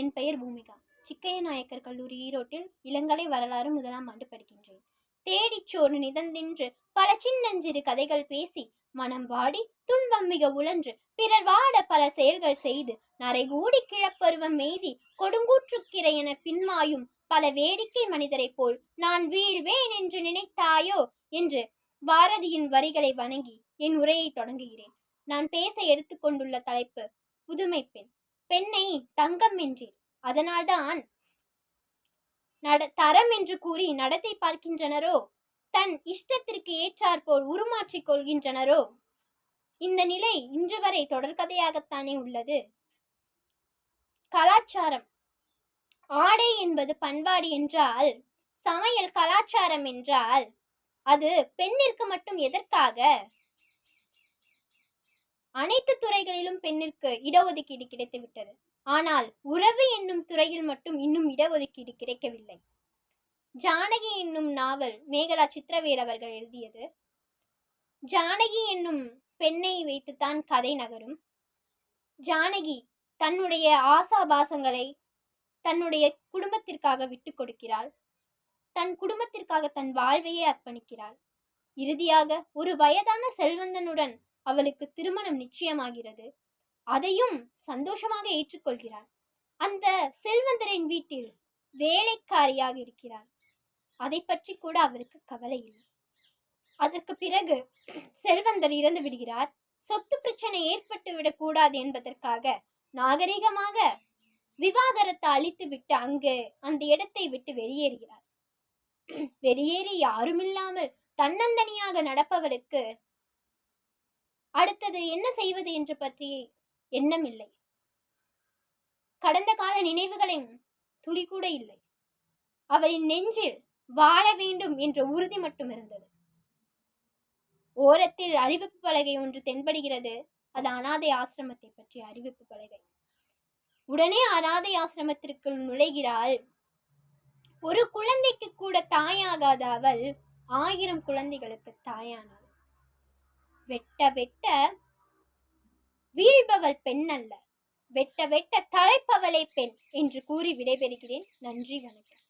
என் பெயர் பூமிகா. சிக்கைய நாயக்கர் கல்லூரி ஈரோட்டில் இளங்கலை வரலாறு முதலாம் ஆண்டு படிக்கின்றேன். தேடிச்சோறு நிதந்தின்று பல சின்னஞ்சிறு கதைகள் பேசி மனம் வாடி துன்பம் மிக உழன்று பிறர் வாட பல செயல்கள் செய்து நரைகூடி கிழப்பருவம் மெய்தி கொடுங்கூற்றுக்கிற என பின்மாயும் பல வேடிக்கை மனிதரைப் போல் நான் வீழ்வேன் என்று நினைத்தாயோ என்று பாரதியின் வரிகளை வணங்கி என் உரையை தொடங்குகிறேன். நான் பேச எடுத்துக்கொண்டுள்ள தலைப்பு புதுமை பெண் பெண்ணை தங்கம் என்றீர் அதனால்தான் நட தரம் என்று கூறி நடத்தை பார்க்கின்றனரோ தன் இஷ்டத்திற்கு ஏற்றாற்போல் உருமாற்றிக் கொள்கின்றனரோ இந்த நிலை இன்று வரை தொடர்கதையாகத்தானே உள்ளது. கலாச்சாரம். ஆடை என்பது பண்பாடு என்றால் சமையல் கலாச்சாரம் என்றால் அது பெண்ணிற்கு மட்டும் எதற்காக? அனைத்து துறைகளிலும் பெண்ணிற்கு இடஒதுக்கீடு கிடைத்துவிட்டது ஆனால் உறவு என்னும் துறையில் மட்டும் இன்னும் இடஒதுக்கீடு கிடைக்கவில்லை. ஜானகி என்னும் நாவல் மேகலா சித்திரவேல் அவர்கள் எழுதியது. ஜானகி என்னும் பெண்ணை வைத்துத்தான் கதை நகரும். ஜானகி தன்னுடைய ஆசாபாசங்களை தன்னுடைய குடும்பத்திற்காக விட்டு கொடுக்கிறாள். தன் குடும்பத்திற்காக தன் வாழ்வையே அர்ப்பணிக்கிறாள். இறுதியாக ஒரு வயதான செல்வந்தனுடன் அவளுக்கு திருமணம் நிச்சயமாகிறது. அதையும் சந்தோஷமாக ஏற்றுக்கொள்கிறாள் அந்த செல்வந்தரின் வீட்டில் வேலைக்காரியாக இருக்கிறாள் அதை பற்றி கூட அவருக்கு கவலை இல்லை. அதற்கு பிறகு செல்வந்தர் இறந்து விடுகிறார். சொத்து பிரச்சனை ஏற்பட்டு விடக்கூடாது என்பதற்காக நாகரிகமாக விவாகரத்தை அழித்து விட்டு அங்கு அந்த இடத்தை விட்டு வெளியேறுகிறார். வெளியேறி யாருமில்லாமல் தன்னந்தனியாக நடப்பவளுக்கு அடுத்தது என்ன செய்வது என்று பற்றி எண்ணம் இல்லை. கடந்த கால நினைவுகளின் துளி கூட இல்லை. அவளின் நெஞ்சில் வாழ வேண்டும் என்ற உறுதி மட்டும் இருந்தது. ஓரத்தில் அறிவிப்பு பலகை ஒன்று தென்படுகிறது. அது அனாதை ஆசிரமத்தை பற்றிய அறிவிப்பு பலகை. உடனே அனாதை ஆசிரமத்திற்குள் நுழைகிறாள். ஒரு குழந்தைக்கு கூட தாயாகாத அவள் ஆயிரம் குழந்தைகளுக்கு தாயானாள். வெட்ட வெட்ட வீழ்பவள் பெண் அல்ல வெட்ட வெட்ட தழைப்பவளே பெண் என்று கூறி விடைபெறுகிறேன். நன்றி வணக்கம்.